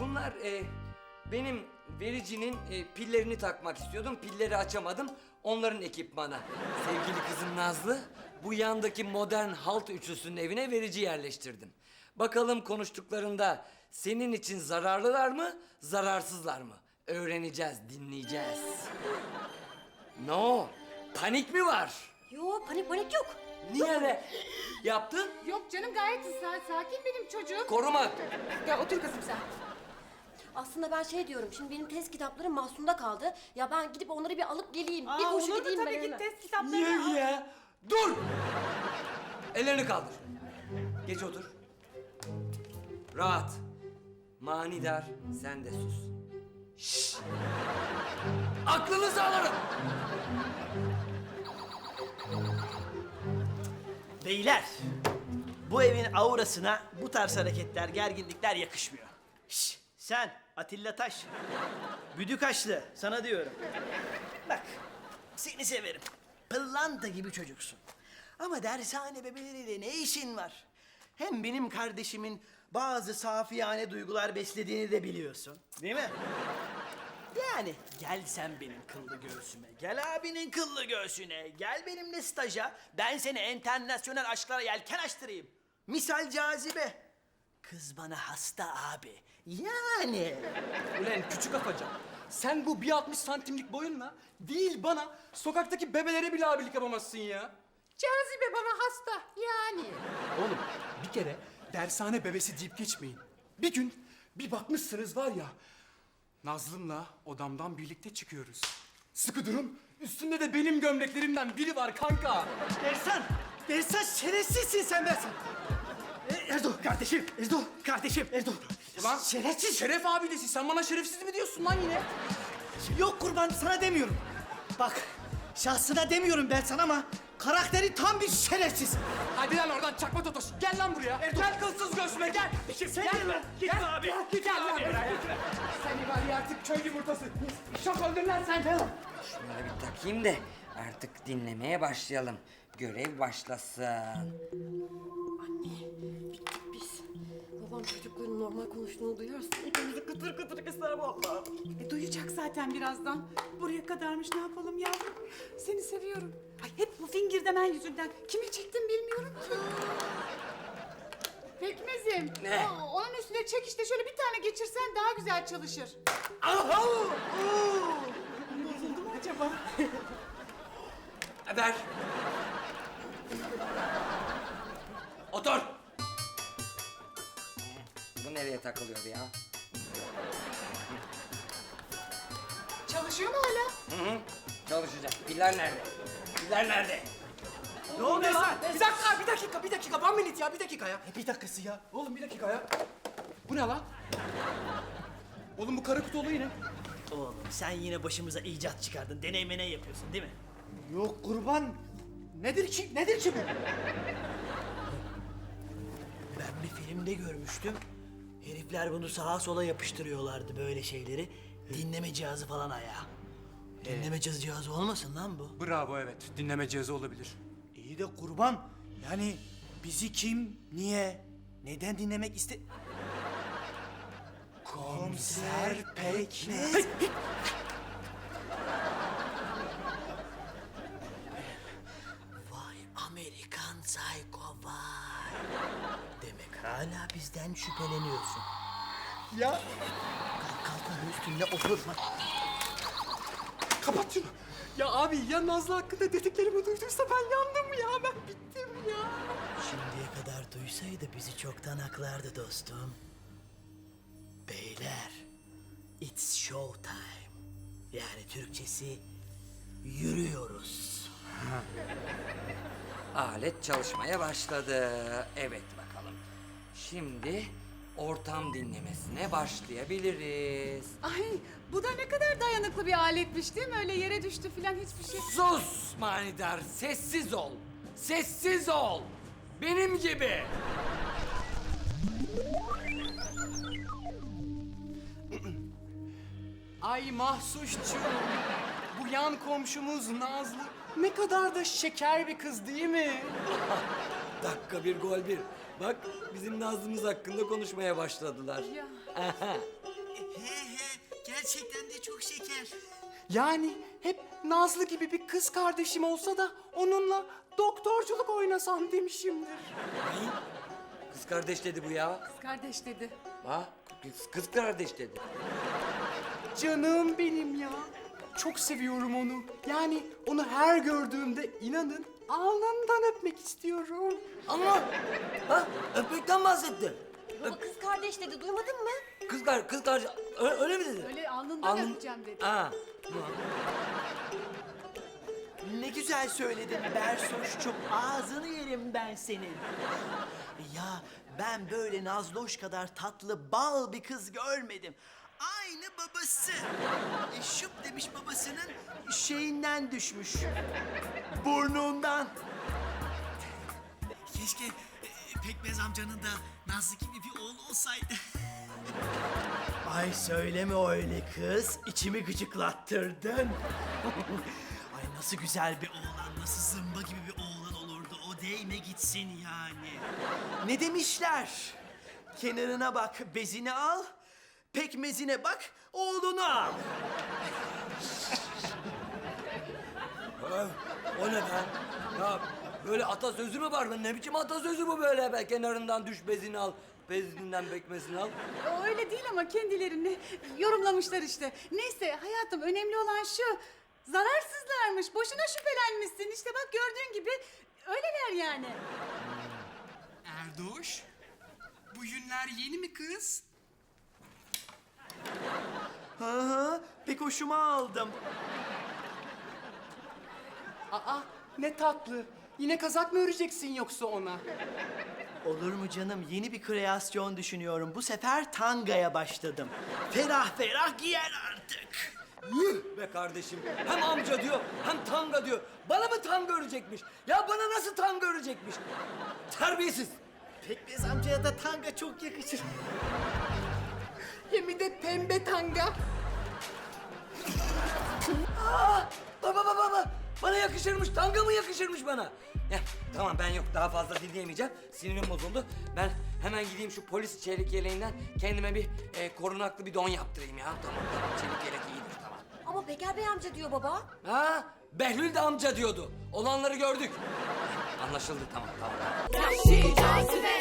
bunlar e, benim vericinin e, pillerini takmak istiyordum. Pilleri açamadım. Onların ekipmanı. Sevgili kızım Nazlı, bu yandaki modern halt üçlüsünün evine verici yerleştirdim. Bakalım konuştuklarında senin için zararlılar mı, zararsızlar mı? Öğreneceğiz, dinleyeceğiz. No, panik mi var? Yo panik panik yok. Niye be? Yaptın? Yok canım gayet sa- sakin benim çocuğum. Koruma. Gel otur kızım sen. Aslında ben şey diyorum. Şimdi benim test kitaplarım mahsunda kaldı. Ya ben gidip onları bir alıp geleyim. bir Aa, koşu olur mu gideyim tabii ben ki hemen. test kitaplarını Niye al. ya? Dur! Ellerini kaldır. Geç otur. Rahat. Manidar, sen de sus. Şşş! Aklınızı alırım. Beyler, bu evin aurasına bu tarz hareketler, gerginlikler yakışmıyor. Şş, sen Atilla Taş, Büdükaşlı sana diyorum. Bak, seni severim. Pırlanta gibi çocuksun. Ama dershane bebeleriyle ne işin var? Hem benim kardeşimin bazı safiyane duygular beslediğini de biliyorsun. Değil mi? Yani gel sen benim kıllı göğsüme, gel abinin kıllı göğsüne, gel benimle staja, ben seni internasyonel aşklara yelken açtırayım. Misal cazibe. Kız bana hasta abi. Yani. Ulan küçük afacan. Sen bu 1.60 santimlik boyunla değil bana sokaktaki bebelere bile abilik yapamazsın ya. Cazibe bana hasta yani. Oğlum bir kere dershane bebesi deyip geçmeyin. Bir gün bir bakmışsınız var ya Nazlım'la odamdan birlikte çıkıyoruz. Sıkı durun üstünde de benim gömleklerimden biri var kanka. Dersan, Dersan şerefsizsin sen Dersan. Erdo kardeşim, Erdo kardeşim, Erdo. Ulan şerefsiz. Şeref abidesi sen bana şerefsiz mi diyorsun lan yine? Yok kurban sana demiyorum. Bak şahsına demiyorum ben sana ama karakteri tam bir şerefsiz. Hadi lan oradan çakma totoş. Gel lan buraya. Gel kılsız göğsüme gel. Sen gel lan. Gitme abi. Gel, gel lan buraya. Seni var ya artık köy yumurtası. Şok öldür lan sen. Şunları bir takayım da artık dinlemeye başlayalım. Görev başlasın. Biz. Babam çocukların normal konuştuğunu duyarsa hepimizi kıtır kıtır keser vallahi. E, duyacak zaten birazdan. Buraya kadarmış ne yapalım yavrum. Seni seviyorum. Ay hep bu fingir demen yüzünden. Kime çektim bilmiyorum ki. Pekmezim. Ne? Aa, onun üstüne çek işte şöyle bir tane geçirsen daha güzel çalışır. Aha! Bozuldu mu acaba? Ver. Otur. Bu nereye takılıyordu ya? Çalışıyor mu hala? Hı hı. Çalışacak. Piller nerede? Piller nerede? Ne oluyor lan? Bir dakika, bir dakika, bir dakika. One minute ya, bir dakika ya. Bir dakikası ya. Oğlum bir dakika ya. Bu ne lan? Oğlum bu kara kutu olayı ne? Oğlum sen yine başımıza icat çıkardın. Deney meney yapıyorsun değil mi? Yok kurban. Nedir ki? Nedir ki bu? Ben bir filmde görmüştüm. Herifler bunu sağa sola yapıştırıyorlardı böyle şeyleri. Dinleme cihazı falan ayağa. Dinleme cihazı cihazı olmasın lan bu? Bravo evet. Dinleme cihazı olabilir. İyi de kurban. Yani bizi kim, niye, neden dinlemek iste... Komiser Pekmez. Hala bizden şüpheleniyorsun. Ya Kalk kalk üstünde oturma. kapat şunu. Ya abi ya Nazlı hakkında dediklerimi duyduysa ben yandım ya. Ben bittim ya. Şimdiye kadar duysaydı bizi çoktan haklardı dostum. Beyler, it's show time. Yani Türkçesi yürüyoruz. Alet çalışmaya başladı. Evet bakalım. Şimdi ortam dinlemesine başlayabiliriz. Ay bu da ne kadar dayanıklı bir aletmiş değil mi? Öyle yere düştü falan hiçbir şey. Sus manidar, sessiz ol. Sessiz ol. Benim gibi. Ay mahsuşçum. Bu yan komşumuz Nazlı ne kadar da şeker bir kız değil mi? Dakika bir gol bir. Bak bizim Nazlımız hakkında konuşmaya başladılar. Ya. He he gerçekten de çok şeker. Yani hep Nazlı gibi bir kız kardeşim olsa da onunla doktorculuk oynasam demişimdir. Kız kardeş dedi bu ya. Kız kardeş dedi. Ha? Kız, kız kardeş dedi. Canım benim ya. Çok seviyorum onu. Yani onu her gördüğümde inanın alnından öpmek istiyorum. Ama ha, öpmekten bahsetti. Baba kız kardeş dedi duymadın mı? Kız kar, kız kardeş öyle, öyle mi dedi? Öyle alnından Alnın- öpeceğim dedi. Ha. Ne güzel söyledin Bersoş'cum. Ağzını yerim ben senin. Ya ben böyle Nazloş kadar tatlı bal bir kız görmedim. Aynı babası. E, şup demiş babasının. Şeyinden düşmüş. Burnundan. Keşke e, Pekmez amcanın da Nazlı gibi bir oğlu olsaydı. Ay söyleme öyle kız. İçimi gıcıklattırdın. Ay nasıl güzel bir oğlan, nasıl zımba gibi bir oğlan olurdu. O değme gitsin yani. Ne demişler? Kenarına bak, bezini al. Pekmezine bak, oğlunu al. O ne be? Ya böyle atasözü mü var lan? Ne biçim atasözü bu böyle be? Kenarından düş bezini al, bezinden bekmesini al. O öyle değil ama kendilerini yorumlamışlar işte. Neyse hayatım önemli olan şu. Zararsızlarmış. Boşuna şüphelenmişsin. İşte bak gördüğün gibi öyleler yani. Erdoş, bu yünler yeni mi kız? Hı hı, pek hoşuma aldım. Aa ne tatlı. Yine kazak mı öreceksin yoksa ona? Olur mu canım? Yeni bir kreasyon düşünüyorum. Bu sefer tangaya başladım. Ferah ferah giyer artık. Yuh be kardeşim. Hem amca diyor, hem tanga diyor. Bana mı tanga örecekmiş? Ya bana nasıl tanga örecekmiş? Terbiyesiz. Pekmez amcaya da tanga çok yakışır. Hem de pembe tanga. Baba baba baba. Bana yakışırmış. Tanga mı yakışırmış bana? Ya tamam ben yok daha fazla dinleyemeyeceğim. Sinirim bozuldu. Ben hemen gideyim şu polis çelik yeleğinden kendime bir e, korunaklı bir don yaptırayım ya. Tamam tamam çelik yelek iyidir tamam. Ama Peker Bey amca diyor baba. Ha Behlül de amca diyordu. Olanları gördük. Anlaşıldı tamam tamam. Vahşi cazibe